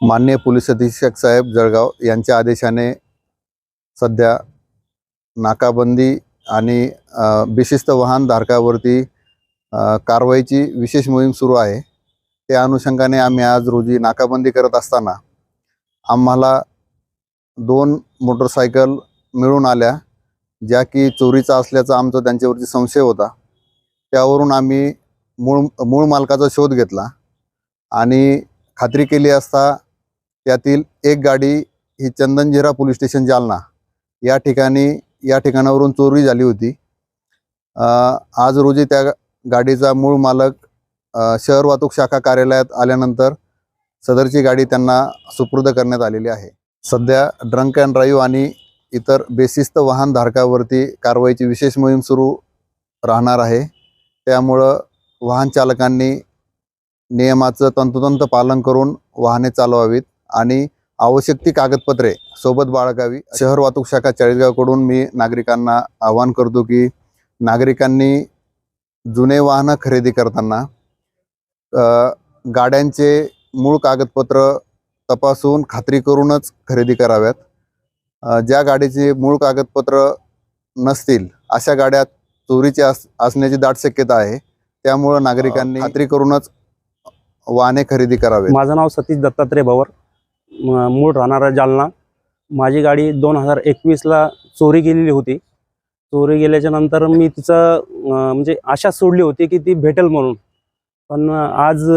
माननीय पोलीस अधीक्षक साहेब जळगाव यांच्या आदेशाने सध्या नाकाबंदी आणि विशिष्ट वाहन धारकावरती कारवाईची विशेष मोहीम सुरू आहे. त्या अनुषंगाने आम्ही आज रोजी नाकाबंदी करत असताना आम्हाला दोन मोटरसायकल मिळून आल्या ज्या की चोरीचा असल्याचा आमचा त्यांच्यावरती संशय होता. त्यावरून आम्ही मूळ मूळ मालकाचा शोध घेतला आणि खात्री केली असता त्यातील एक गाडी ही चंदनझिरा पोलीस स्टेशन जालना. या ठिकाणी या ठिकाणावरून चोरी झाली होती. आज रोजी त्या गाडीचा मूळ मालक शहर वाहतूक शाखा कार्यालयात आल्यानंतर सदरची गाडी त्यांना सुपूर्द करण्यात आलेली आहे. सध्या ड्रंक अँड ड्राईव्ह आणि इतर बेसिस्त वाहन धारकावरती कारवाईची विशेष मोहीम सुरू राहणार आहे. त्यामुळं वाहन चालकांनी नियमाचं तंतोतंत पालन करून वाहने चालवावीत. आणि आवश्यक ती कागदपत्रे सोबत बाळगावी. शहर वाहतूक शाखा चाळीसगावकडून मी नागरिकांना आवाहन करतो की नागरिकांनी जुने वाहनं खरेदी करताना गाड्यांचे मूळ कागदपत्र तपासून खात्री करूनच खरेदी कराव्यात. ज्या गाडीचे मूळ कागदपत्र नसतील अशा गाड्या चोरीची अस असण्याची दाट शक्यता आहे. त्यामुळं नागरिकांनी खात्री करूनच वाहने खरेदी करावे माझं नाव सतीश दत्तात्रय भवर. मूळ राहणारा जालना. माझी गाडी दोन हजार एकवीसला चोरी गेलेली होती. चोरी गेल्याच्यानंतर मी तिचं म्हणजे आशा सोडली होती की ती भेटेल म्हणून. पण आज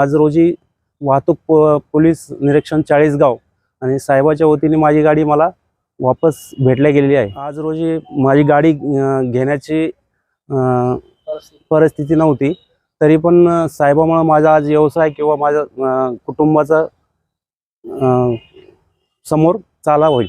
आज रोजी वाहतूक प- पोलीस निरीक्षण चाळीसगाव आणि साहेबाच्या वतीने माझी गाडी मला वापस भेटल्या गेलेली आहे. आज रोजी माझी गाडी घेण्याची परिस्थिती नव्हती. तरी पण साहेबामुळं माझा आज व्यवसाय किंवा माझ्या कुटुंबाचं कुटुंबाचा समोर चाला होईल.